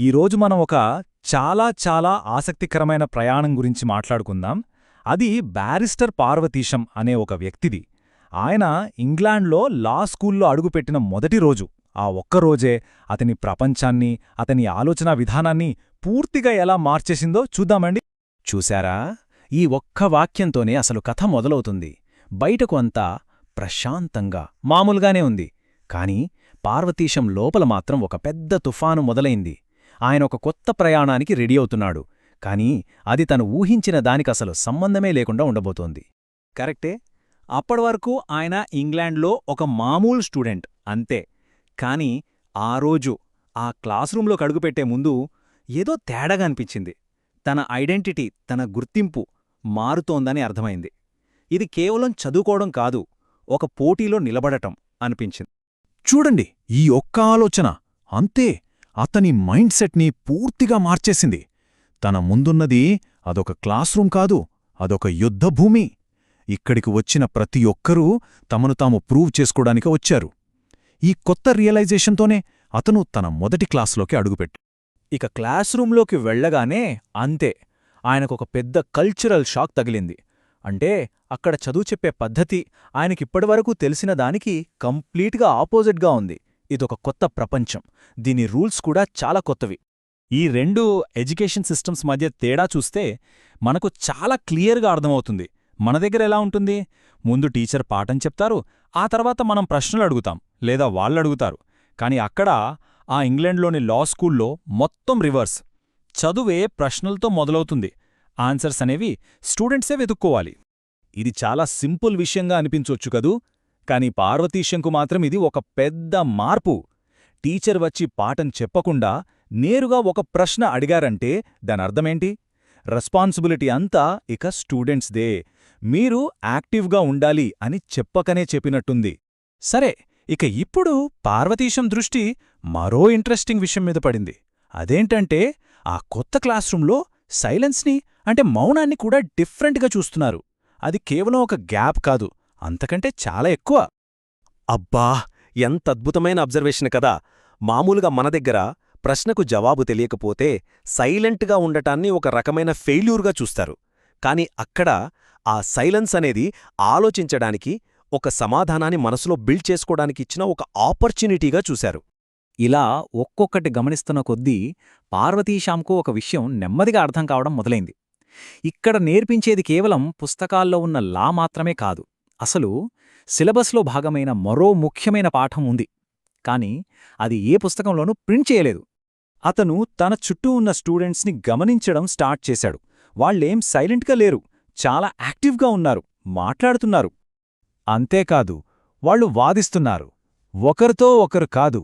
ఈరోజు మనం ఒక చాలా చాలా ఆసక్తికరమైన ప్రయాణం గురించి మాట్లాడుకుందాం. అది బ్యారిస్టర్ పార్వతీశం అనే ఒక వ్యక్తిది. ఆయన ఇంగ్లాండ్లో లా స్కూల్లో అడుగుపెట్టిన మొదటి రోజు. ఆ ఒక్కరోజే అతని ప్రపంచాన్ని అతని ఆలోచనా విధానాన్ని పూర్తిగా ఎలా మార్చేసిందో చూద్దామండి. చూశారా? ఈ ఒక్క వాక్యంతోనే అసలు కథ మొదలవుతుంది. బయటకు అంతా ప్రశాంతంగా మామూలుగానే ఉంది. కాని పార్వతీశం లోపల మాత్రం ఒక పెద్ద తుఫాను మొదలైంది. ఆయన ఒక కొత్త ప్రయాణానికి రెడీ అవుతున్నాడు. కాని అది తను ఊహించిన దానికసలు సంబంధమే లేకుండా ఉండబోతోంది. కరెక్టే? అప్పటివరకు ఆయన ఇంగ్లాండ్లో ఒక మామూలు స్టూడెంట్ అంతే. కాని ఆ రోజు ఆ క్లాస్రూంలో కడుగుపెట్టే ముందు ఏదో తేడాగా అనిపించింది. తన ఐడెంటిటీ తన గుర్తింపు మారుతోందని అర్థమైంది. ఇది కేవలం చదువుకోవడం కాదు ఒక పోటీలో నిలబడటం అనిపించింది. చూడండి ఈ ఒక్క ఆలోచన. అంతే. అతని మైండ్ సెట్ని పూర్తిగా మార్చేసింది. తన ముందున్నది అదొక క్లాస్ రూమ్ కాదు అదొక యుద్ధభూమి ఇక్కడికి వచ్చిన ప్రతి ఒక్కరూ తమను తాము ప్రూవ్ చేసుకోడానికి వచ్చారు. ఈ కొత్త రియలైజేషన్తోనే అతను తన మొదటి క్లాసులోకి అడుగుపెట్టు ఇక క్లాస్ రూంలోకి వెళ్ళగానే అంతే ఆయనకొక పెద్ద కల్చరల్ షాక్ తగిలింది. అంటే అక్కడ చదువు చెప్పే పద్ధతి ఆయనకిప్పటివరకు తెలిసిన దానికి కంప్లీట్గా ఆపోజిట్గా ఉంది. ఇదొక కొత్త ప్రపంచం. దీని రూల్స్ కూడా చాలా కొత్తవి. ఈ రెండు ఎడ్యుకేషన్ సిస్టమ్స్ మధ్య తేడా చూస్తే మనకు చాలా క్లియర్గా అర్థమవుతుంది. మన దగ్గర ఎలా ఉంటుంది? ముందు టీచర్ పాఠం చెప్తారు ఆ తర్వాత మనం ప్రశ్నలు అడుగుతాం లేదా వాళ్ళడుగుతారు కాని అక్కడ ఆ ఇంగ్లాండ్లోని లా స్కూల్లో మొత్తం రివర్స్. చదువే ప్రశ్నలతో మొదలవుతుంది. ఆన్సర్స్ అనేవి స్టూడెంట్సే వెతుక్కోవాలి. ఇది చాలా సింపుల్ విషయంగా అనిపించొచ్చు కదూ? కాని పార్వతీశంకు మాత్రం ఇది ఒక పెద్ద మార్పు. టీచర్ వచ్చి పాఠం చెప్పకుండా నేరుగా ఒక ప్రశ్న అడిగారంటే దానర్థమేంటి రెస్పాన్సిబిలిటీ అంతా ఇక స్టూడెంట్స్దే మీరు యాక్టివ్గా ఉండాలి అని చెప్పకనే చెప్పినట్టుంది. సరే ఇక ఇప్పుడు పార్వతీశం దృష్టి మరో ఇంట్రెస్టింగ్ విషయం మీద పడింది. అదేంటంటే ఆ కొత్త క్లాస్ రూంలో సైలెన్స్ని అంటే మౌనాన్ని కూడా డిఫరెంట్గా చూస్తున్నారు. అది కేవలం ఒక గ్యాప్ కాదు. అంతకంటే చాలా ఎక్కువ. అబ్బా! ఎంత అద్భుతమైన అబ్జర్వేషన్ కదా! మామూలుగా మన దగ్గర ప్రశ్నకు జవాబు తెలియకపోతే సైలెంట్గా ఉండటాన్ని ఒక రకమైన ఫెయిల్యూర్గా చూస్తారు. కాని అక్కడ ఆ సైలెన్స్ అనేది ఆలోచించడానికి ఒక సమాధానాన్ని మనసులో బిల్డ్ చేసుకోవడానికి ఇచ్చిన ఒక ఆపర్చునిటీగా చూశారు. ఇలా ఒక్కొక్కటి గమనిస్తున్న కొద్దీ పార్వతీశాంకు ఒక విషయం నెమ్మదిగా అర్థం కావడం మొదలైంది. ఇక్కడ నేర్పించేది కేవలం పుస్తకాల్లో ఉన్న లా మాత్రమే కాదు. అసలు సిలబస్లో భాగమైన మరో ముఖ్యమైన పాఠం ఉంది. కాని అది ఏ పుస్తకంలోనూ ప్రింట్ చేయలేదు. అతను తన చుట్టూ ఉన్న స్టూడెంట్స్ని గమనించడం స్టార్ట్ చేశాడు. వాళ్ళేం సైలెంట్గా లేరు. చాలా యాక్టివ్గా ఉన్నారు. మాట్లాడుతున్నారు. అంతేకాదు వాళ్ళు వాదిస్తున్నారు. ఒకరితో ఒకరు కాదు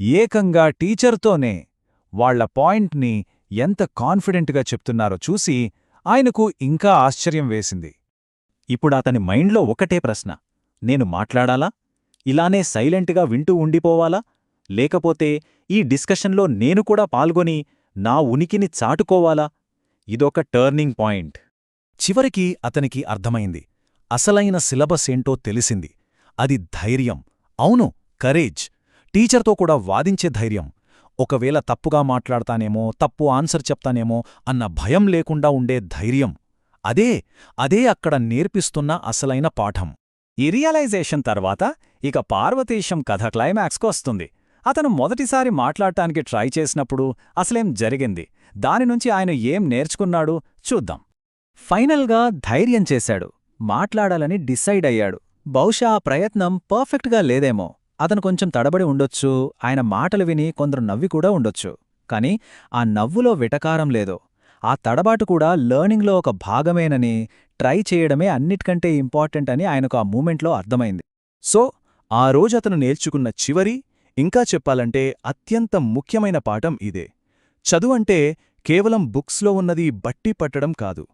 ఏకంగా టీచర్తోనే వాళ్ళ పాయింట్ని ఎంత కాన్ఫిడెంట్గా చెప్తున్నారో చూసి ఆయనకు ఇంకా ఆశ్చర్యం వేసింది. ఇప్పుడతని మైండ్లో ఒకటే ప్రశ్న. నేను మాట్లాడాలా? ఇలానే సైలెంట్గా వింటూ ఉండిపోవాలా? లేకపోతే ఈ డిస్కషన్లో నేను కూడా పాల్గొని నా ఉనికిని చాటుకోవాలా? ఇదొక టర్నింగ్ పాయింట్. చివరికి అతనికి అర్థమైంది. అసలైన సిలబస్ ఏంటో తెలిసింది. అది ధైర్యం. అవును కరేజ్. టీచర్తో కూడా వాదించే ధైర్యం. ఒకవేళ తప్పుగా మాట్లాడతానేమో తప్పు ఆన్సర్ చెప్తానేమో అన్న భయం లేకుండా ఉండే ధైర్యం. అదే అదే అక్కడ నేర్పిస్తున్న అసలైన పాఠం. ఈ రియలైజేషన్ తర్వాత ఇక పార్వతీశం కథ క్లైమాక్స్కు వస్తుంది. అతను మొదటిసారి మాట్లాడటానికి ట్రై చేసినప్పుడు అసలేం జరిగింది? దానినుంచి ఆయన ఏం నేర్చుకున్నాడు? చూద్దాం. ఫైనల్గా ధైర్యం చేశాడు. మాట్లాడాలని డిసైడ్ అయ్యాడు. బహుశా ఆ ప్రయత్నం పర్ఫెక్ట్గా లేదేమో. అతను కొంచెం తడబడి ఉండొచ్చు. ఆయన మాటలు విని కొందరు నవ్వి కూడా ఉండొచ్చు. కాని ఆ నవ్వులో విటకారం లేదో. ఆ తడబాటు కూడా లెర్నింగ్లో ఒక భాగమేనని ట్రై చేయడమే అన్నిటికంటే ఇంపార్టెంట్ అని ఆయనకు ఆ మూమెంట్లో అర్థమైంది. సో ఆ రోజు అతను నేర్చుకున్న చివరి ఇంకా చెప్పాలంటే అత్యంత ముఖ్యమైన పాఠం ఇదే. చదువంటే కేవలం బుక్స్లో ఉన్నది బట్టి పట్టడం కాదు.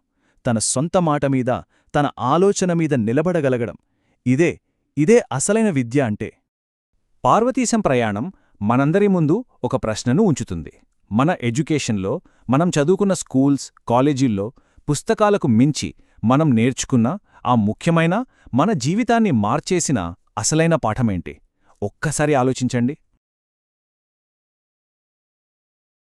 తన సొంత మాట మీద తన ఆలోచన మీద నిలబడగలగడం. ఇదే ఇదే అసలైన విద్య అంటే. పార్వతీశం ప్రయాణం మనందరి ముందు ఒక ప్రశ్నను ఉంచుతుంది. మన ఎడ్యుకేషన్లో మనం చదువుకున్న స్కూల్స్ కాలేజీల్లో పుస్తకాలకు మించి మనం నేర్చుకున్న ఆ ముఖ్యమైన మన జీవితాన్ని మార్చేసిన అసలైన పాఠమేంటి? ఒక్కసారి ఆలోచించండి.